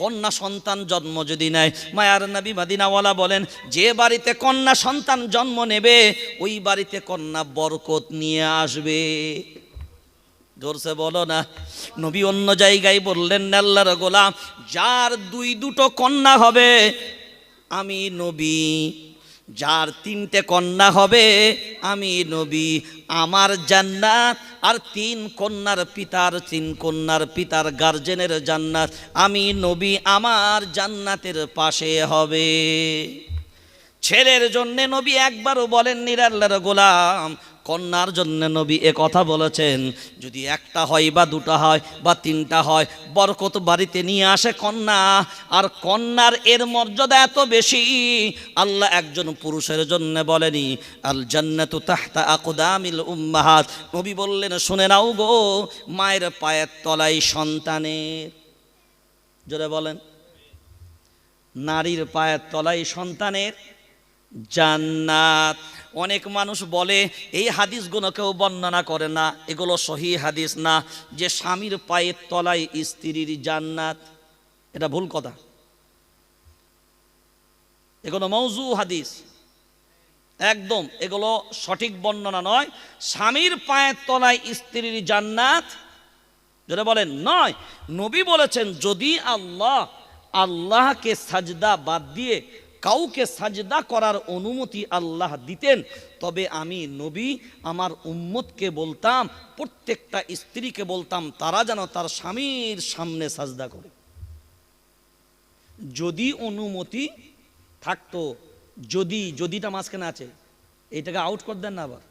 কন্যা সন্তান জন্ম যদি নেয়, মায়ার নবী মাদিনাওয়ালা বলেন, যে বাড়িতে কন্যা সন্তান জন্ম নেবে, ওই বাড়িতে কন্যা বরকত নিয়ে আসবে। জোরসে বলো না, নবী অন্য জায়গায় বললেন, আল্লাহর গোলাম, যার দুই দুটো কন্যা হবে, আমি নবী। যার তিনটে কন্যা হবে, আমি নবী, আমার জান্নাত। আর তিন কন্যার পিতার, তিন কন্যার পিতার গার্জেনের জান্নাত। আমি নবী, আমার জান্নাতের পাশে হবে। ছেলের জন্যে নবী একবারও বলেন নিরাল্লার গোলাম। কন্যার জন্য নবী এ কথা বলেছেন, যদি একটা হয় বা দুটা হয় বা তিনটা হয়, বরকত বাড়িতে নিয়ে আসে কন্যা, আর কন্যার এর মর্যাদা এত বেশি, আল্লাহ একজন পুরুষের জন্য বলেনি, আল জান্নাতু তাহতা আকদামিল উম্মাহাত। নবী বললেন, শুনে নাও গো, মায়ের পায়ের তলায় সন্তানের। জোরে বলেন, নারীর পায়ের তলায় সন্তানের জান্নাত। অনেক মানুষ বলে, এই হাদিসগুলো কেউ বর্ণনা করে না। এগুলো সহি হাদিস না। যে স্বামীর পায়ের তলায় স্ত্রীর জান্নাত। এটা ভুল কথা। এগুলো মৌজু হাদিস। একদম, এগুলো সঠিক বর্ণনা নয়। স্বামীর পায়ের তলায় স্ত্রীর জান্নাত যেটা বলেন, নয়। নবী বলেছেন, যদি আল্লাহ, আল্লাহকে সাজদা বাদ দিয়ে কাউকে সাজদা করার অনুমতি আল্লাহ দিতেন, তবে আমি নবী, আমার উম্মতকে বলতাম, প্রত্যেকটা স্ত্রীকে বলতাম, তারা যেন তার স্বামীর সামনে সাজদা করে। যদি অনুমতি থাকতো, যদি, যদিটা মাঝখানে আছে এইটাকে আউট করে দেন না আবার।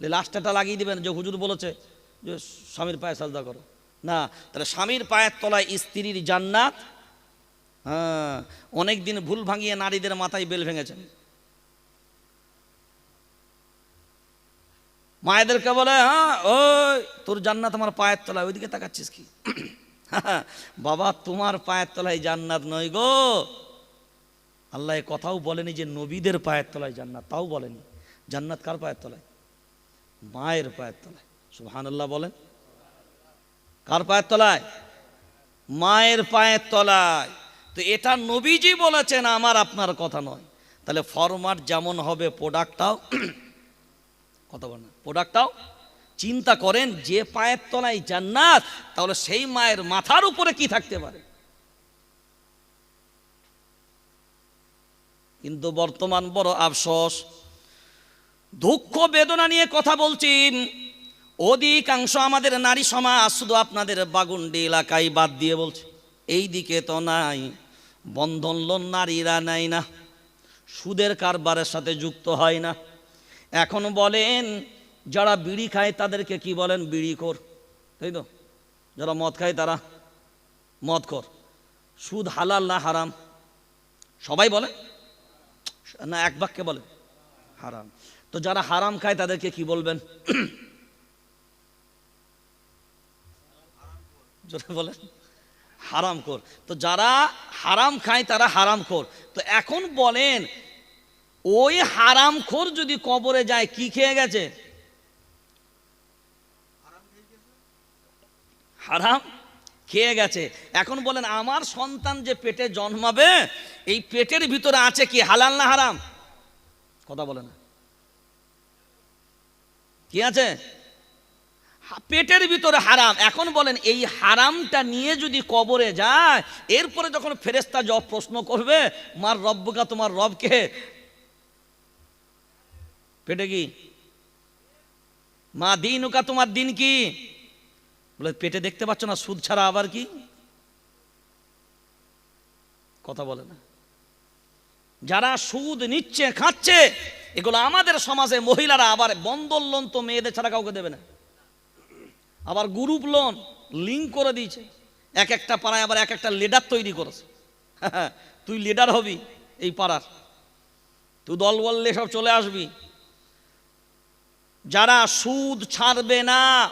লাস্টটা লাগিয়ে দিবেন, যে হুজুর বলেছে যে স্বামীর পায়ে সাজদা করো। না, তাহলে স্বামীর পায়ের তলায় স্ত্রীর জান্নাত হ্যাঁ অনেক দিন ভুল ভাঙিয়ে নারীদের মাথায় বেল ভেঙেছেন। মায়েদেরকে বলে হ্যাঁ ওই তোর জান্নাত আমার পায়ের তলায়, ওইদিকে তাকাচ্ছিস কি? বাবা, তোমার পায়ের তলায় জান্নাত নয় গো। আল্লাহ কথাও বলেনি যে নবীদের পায়ের তলায় জান্নাত, তাও বলেনি। জান্নাত কার পায়ের তলায়? মায়ের পায়ের তলায়। সুহান আল্লাহ বলেন। কার পায়ের তলায়? মায়ের পায়ের তলায়। তো এটা নবীজি বলেছেন, আমার আপনার কথা নয়। তাহলে ফরমাট যেমন হবে প্রোডাক্টটাও কথা বল না প্রোডাক্টটাও চিন্তা করেন, যে পায়ের তলায় জান্নাত, তাহলে সেই মায়ের মাথার উপরে কি থাকতে পারে? কিন্তু বর্তমান বড় আফসোস, দুঃখ, বেদনা নিয়ে কথা বলছি অধিকাংশ আমাদের নারী সমাজ, শুধু আপনাদের বাগুন্ডি এলাকায় বাদ দিয়ে বলছে এই দিকে তো নাই। বন্ধন লোন নারীরা নেয় না। সুদের কারবারের সাথে যুক্ত হয় না। এখন বলেন, যারা বিড়ি খায় তাদেরকে কি বলেন? বিড়ি কর তাই তো? যারা মদ খায় তারা মদ কর সুদ হালাল না হারাম? সবাই বলে? না, এক বাক্যে বলে। হারাম। তো যারা হারাম খায় তাদেরকে কি বলবেন? জোরে বলেন হারাম কর তো যারা হারাম খায়, তারা হারাম খোর। তো এখন বলেন, ওই হারাম খোর যদি কবরে যায়, কি খেয়ে গেছে? হারাম খেয়ে গেছে। এখন বলেন, আমার সন্তান যে পেটে জন্মাবে, এই পেটের ভিতরে আছে কি হালাল না হারাম? কথা বলে না। কি আছে? পেটের ভিতরে হারাম। এখন বলেন, এই হারামটা নিয়ে যদি কবরে যায়, এরপরে যখন ফেরেস্তা জব প্রশ্ন করবে, মার রব্বকা, তোমার রবকে? পেটে কি? মা দিন ওকা তোমার দিন কি? বলে, পেটে দেখতে পাচ্ছ না, সুদ ছাড়া আবার কি? কথা বলে না। যারা সুদ নিচ্ছে, খাচ্ছে, এগুলো আমাদের সমাজে মহিলারা আবার বন্ধন লোন তো মেয়েদের ছাড়া কাউকে দেবে না। আবার গ্রুপ লোন লিঙ্ক করে দিয়েছে। এক একটা পাড়ায় আবার এক একটা লিডার তৈরি করেছে। তুই লিডার হবি এই পাড়ার। তুই দল বললে সব চলে আসবি। যারা সুদ ছাড়বে না,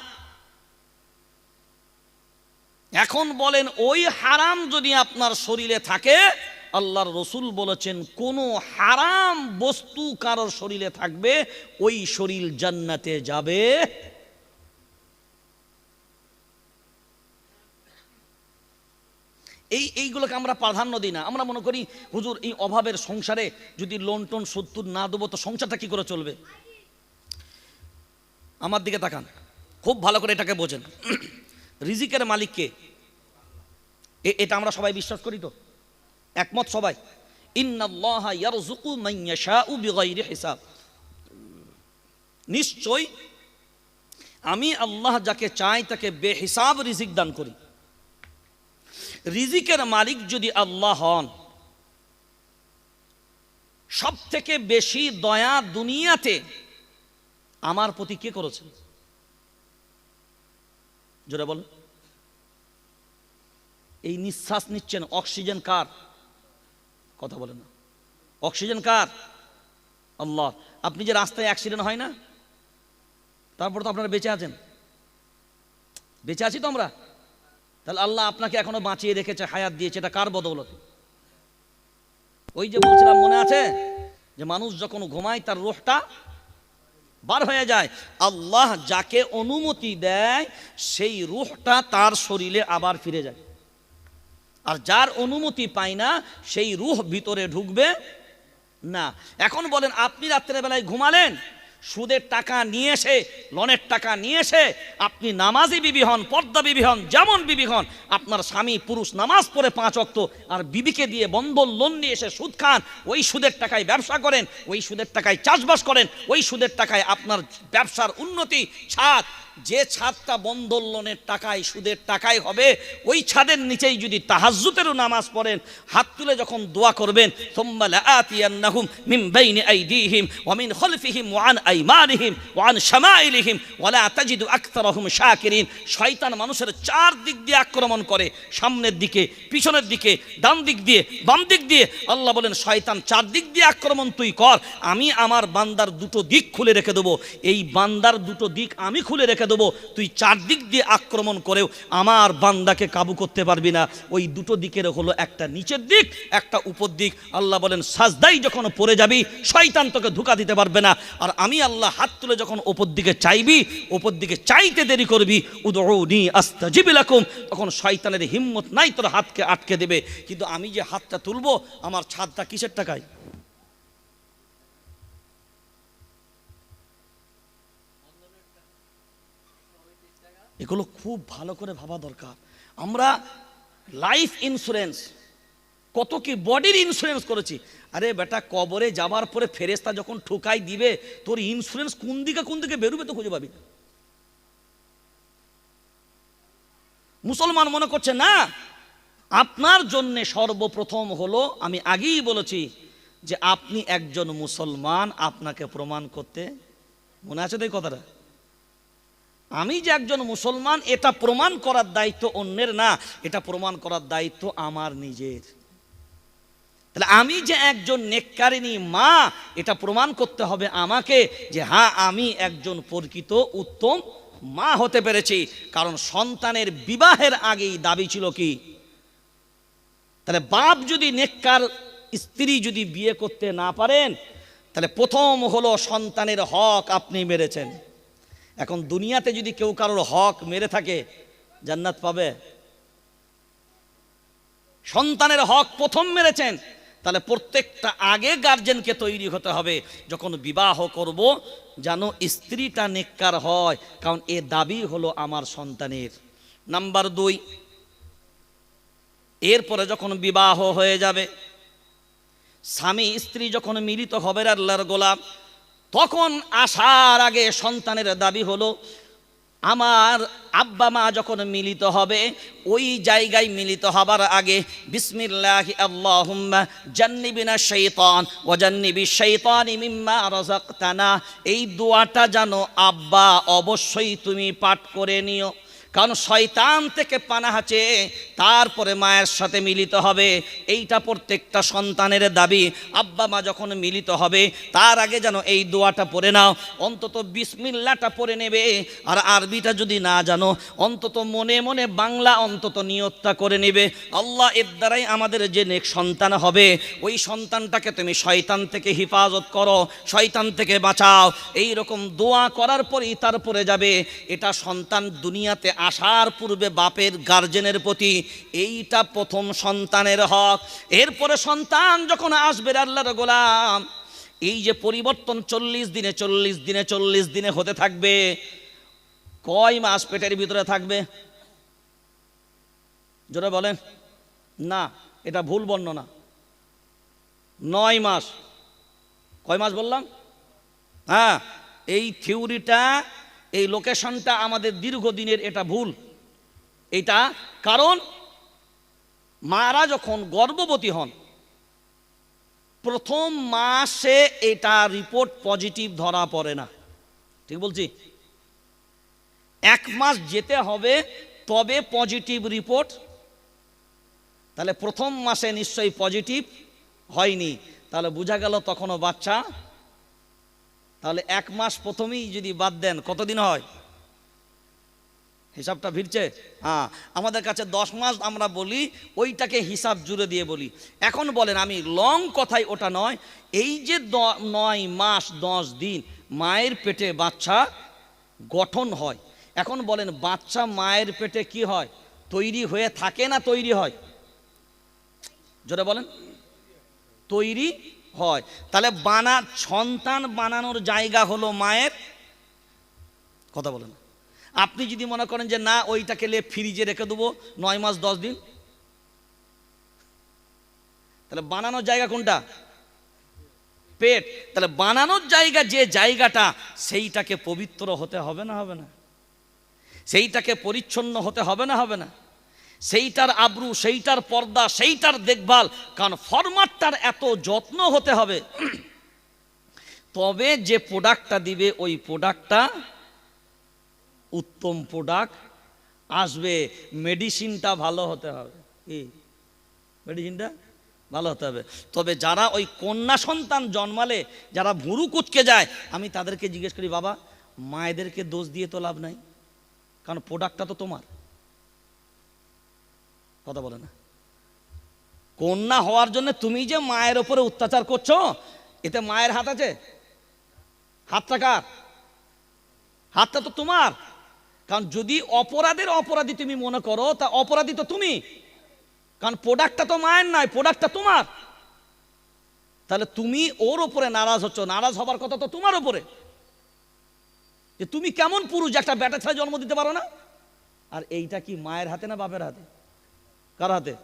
এখন বলেন ওই হারাম যদি আপনার শরীরে থাকে, আল্লাহর রসুল বলেছেন, কোনো হারাম বস্তু কারোর শরীরে থাকবে, ওই শরীর জান্নাতে যাবে। এই, এইগুলোকে আমরা প্রাধান্য দিই না। আমরা মনে করি, হুজুর, এই অভাবের সংসারে যদি লোন টোন সত্তর না দেবো, তো সংসারটা কি করে চলবে? আমার দিকে তাকান। খুব ভালো করে এটাকে বোঝেন। রিজিকের মালিককে এটা আমরা সবাই বিশ্বাস করি তো? একমত সবাই? হিসাব। নিশ্চয় আমি আল্লাহ যাকে চাই তাকে বেহিসাব রিজিক দান করি। রিজিকের মালিক যদি আল্লাহ হন সব থেকে বেশি দয়া দুনিয়াতে আমার প্রতি কে করেছেন? জোরে বল। এই নিঃশ্বাস নিচ্ছেন, অক্সিজেন কার? কথা বলেন না। অক্সিজেন কার? আল্লাহ। আপনি যে রাস্তায় অ্যাক্সিডেন্ট হয় না, তারপর তো আপনারা বেঁচে আছেন। বেঁচে আছি তো আমরা? তাহলে আল্লাহ আপনাকে এখনও বাঁচিয়ে রেখেছে, হায়াত দিয়েছে, এটা কার বদৌলতে? ওই যে বলছিলাম, মনে আছে? যে মানুষ যখন ঘুমায়, তার রোহটা বার হয়ে যায়। আল্লাহ যাকে অনুমতি দেয়, সেই রুহটা তার শরীরে আবার ফিরে যায়। আর যার অনুমতি পায় না, সেই রুহ ভিতরে ঢুকবে না। এখন বলেন, আপনি রাত্রেবেলায় ঘুমালেন? সুদের টাকা নিয়ে এসে, লোনের টাকা নিয়ে এসে, আপনি নামাজি বিবি হন, পর্দা বিবি হন, যেমন বিবি হন, আপনার স্বামী পুরুষ নামাজ পড়ে পাঁচ অক্ত আর বিবিকে দিয়ে বন্ধন লোন নিয়ে এসে সুদ খান, ওই সুদের টাকায় ব্যবসা করেন, ওই সুদের টাকায় চাষবাস করেন, ওই সুদের টাকায় আপনার ব্যবসার উন্নতি, ছাদ যে ছাদটা বন্ধন লোনের টাকায়, সুদের টাকায় হবে, ওই ছাদের নিচেই যদি তাহাজুতেরও নামাজ পড়েন, হাত তুলে যখন দোয়া করবেন মিন শয়তান মানুষের চার দিক দিয়ে আক্রমণ করে, সামনের দিকে, পিছনের দিকে, ডান দিক দিয়ে, বাম দিক দিয়ে। আল্লাহ বলেন, শয়তান চার দিক দিয়ে আক্রমণ তুই কর। আমি আমার বান্দার দুটো দিক খুলে রেখে দেবো। এই বান্দার দুটো দিক আমি খুলে রেখে দেবো, তুই চার দিক দিয়ে আক্রমণ করেও আমার বান্দাকে কাবু করতে পারবি না। ওই দুটো দিকের হলো একটা নিচের দিক, একটা উপর দিক। আল্লাহ বলেন, সাজদাই যখন পড়ে যাবি, শয়তান তোকে ধোকা দিতে পারবে না। আর আমি আল্লাহ হাত তুলে যখন ওপর দিকে চাইবি ওপর দিকে চাইতে দেরি করবি উদৌনি আস্তাজিবিলাকুম তখন শয়তানের হিম্মত নাই তোর হাতকে আটকে দেবে। কিন্তু আমি যে হাতটা তুলবো, আমার ছাদটা কিসের টাকায়? এগুলো খুব ভালো করে ভাবা দরকার। আমরা লাইফ ইন্স্যুরেন্স কত কি বডির ইন্স্যুরেন্স করেছি। আরে বেটা, কবরে যাবার পরে ফেরেস্তা যখন ঠোকাই দিবে, তোর ইন্স্যুরেন্স কোন দিকে কোন দিকে বেরোবে তো খুঁজে পাবি। মুসলমান মনে করছে, না, আপনার জন্য সর্বপ্রথম হলো, আমি আগেই বলেছি যে আপনি একজন মুসলমান, আপনাকে প্রমাণ করতে মনে আছে তো এই কথাটা? আমি যে একজন মুসলমান, এটা প্রমাণ করার দায়িত্ব অন্যের না, এটা প্রমাণ করার দায়িত্ব আমার নিজের। তাহলে আমি যে একজন নেককারিনী মা, এটা প্রমাণ করতে হবে আমাকে যে হ্যাঁ আমি একজন প্রকৃত উত্তম মা হতে পেরেছি, কারণ সন্তানের বিবাহের আগেই দাবি ছিল কি? তাহলে বাপ যদি নেককার, স্ত্রী যদি বিয়ে করতে না পারেন, তাহলে প্রথম হলো সন্তানের হক আপনি মেরেছেন। এখন দুনিয়াতে যদি কেউ কারোর হক মেরে থাকে, জান্নাত পাবে? সন্তানের হক প্রথম মেরেছেন, তাহলে প্রত্যেকটা আগে গার্জেনকে তৈরি হতে হবে। যখন বিবাহ করব, যেন স্ত্রীটা নেককার হয়, কারণ এ দাবি হলো আমার সন্তানের। নাম্বার দুই, এরপরে যখন বিবাহ হয়ে যাবে, স্বামী স্ত্রী যখন মিলিত হবে আল্লাহর গোলাপ তখন আসার আগে সন্তানের দাবি হলো, আমার আব্বা মা যখন মিলিত হবে, ওই জায়গায় মিলিত হবার আগে বিসমিল্লাহ আল্লাহুম্মা জান্নিবিনা শাইতান ও জান্নিবি শাইতানি ইমিম্মা রাযাকতানা। এই দোয়াটা জানো আব্বা অবশ্যই তুমি পাঠ করে নিও। কারণ শয়তান থেকে পানাহা চেয়ে তারপরে মায়ের সাথে মিলিত হবে। এইটা প্রত্যেকটা সন্তানের দাবি। আব্বা মা যখন মিলিত হবে, তার আগে যেন এই দোয়াটা পড়ে নাও। অন্তত বিসমিল্লাটা পড়ে নেবে। আর আরবিটা যদি না জানো, অন্তত মনে মনে বাংলা অন্তত নিয়তটা করে নেবে। আল্লাহ এর দ্বারাই আমাদের যে নেক সন্তান হবে, ওই সন্তানটাকে তুমি শয়তান থেকে হিফাজত করো, শয়তান থেকে বাঁচাও। এই রকম দোয়া করার পরেই তারপরে যাবে। এটা সন্তান দুনিয়াতে আসার পূর্বে বাপের গার্জেনের প্রতি এইটা প্রথম সন্তানের হক। এরপরে সন্তান যখন আসবে আল্লাহর গোলাম, এই যে পরিবর্তন চল্লিশ দিনে চল্লিশ দিনে চল্লিশ দিনে হতে থাকবে, কয় মাস পেটের ভিতরে থাকবে? জোরে বলেন। না, এটা ভুল বর্ণনা। নয় মাস। কয় মাস বললাম? হ্যাঁ এই থিওরিটা এই লোকেশনটা আমাদের দীর্ঘদিনের এটা ভুল। এটা কারণ মারা যখন গর্ভবতী হন, প্রথম মাসে এটা রিপোর্ট পজিটিভ ধরা পড়ে না। ঠিক বলছি? এক মাস যেতে হবে, তবে পজিটিভ রিপোর্ট তাহলে প্রথম মাসে নিশ্চয়ই পজিটিভ হয়নি। তাহলে বোঝা গেল তখনও বাচ্চা তাহলে এক মাস প্রথমেই যদি বাদ দেন, কতদিন হয়? হিসাবটা ভিড়ছে হ্যাঁ আমাদের কাছে দশ মাস আমরা বলি, ওইটাকে হিসাব জুড়ে দিয়ে বলি। এখন বলেন, আমি লং কথাই ওটা নয়, এই যে নয় মাস, দশ দিন, মায়ের পেটে বাচ্চা গঠন হয়। এখন বলেন, বাচ্চা মায়ের পেটে কি হয়? তৈরি হয়ে থাকে না তৈরি হয়? জোরে বলেন। তৈরি হয়। তাহলে বানা, সন্তান বানানোর জায়গা হলো মায়ের কথা বলেন। আপনি যদি মনে করেন যে না, ওইটাকে লে ফ্রিজে রেখে দেবো, নয় মাস, দশ দিন। তাহলে বানানোর জায়গা কোনটা? পেট। তাহলে বানানোর জায়গা যে জায়গাটা, সেইটাকে পবিত্র হতে হবে না হবে না? সেইটাকে পরিচ্ছন্ন হতে হবে না হবে না? সেইটার আব্রু, সেইটার পর্দা, সেইটার দেখভাল। কারণ ফরমাটটার এত যত্ন হতে হবে। তবে যে প্রোডাক্টটা দিবে, ওই প্রোডাক্টটা উত্তম প্রোডাক্ট আসবে মেডিসিনটা ভালো হতে হবে। কি? মেডিসিনটা ভালো হতে হবে। তবে যারা ওই কন্যা সন্তান জন্মালে, যারা ভুরু কুচকে যায়, আমি তাদেরকে জিজ্ঞেস করি, বাবা, মায়েদেরকে দোষ দিয়ে তো লাভ নাই। কারণ প্রোডাক্টটা তো তোমার। কথা বলে না। কন্যা হওয়ার জন্য তুমি যে মায়ের ওপরে অত্যাচার করছ, এতে মায়ের হাত আছে? হাতটা কার? হাতটা তো তোমার। কারণ যদি অপরাধের অপরাধী তুমি মনে করো, তা অপরাধী তো তুমি। কারণ প্রোডাক্টটা তো মায়ের নয় প্রোডাক্টটা তোমার। তাহলে তুমি ওর ওপরে নারাজ হচ্ছ। নারাজ হবার কথা তো তোমার ওপরে যে তুমি কেমন পুরুষ, একটা ব্যাটা ছেলে জন্ম দিতে পারো না? আর এইটা কি মায়ের হাতে না বাপের হাতে? কার হাতে?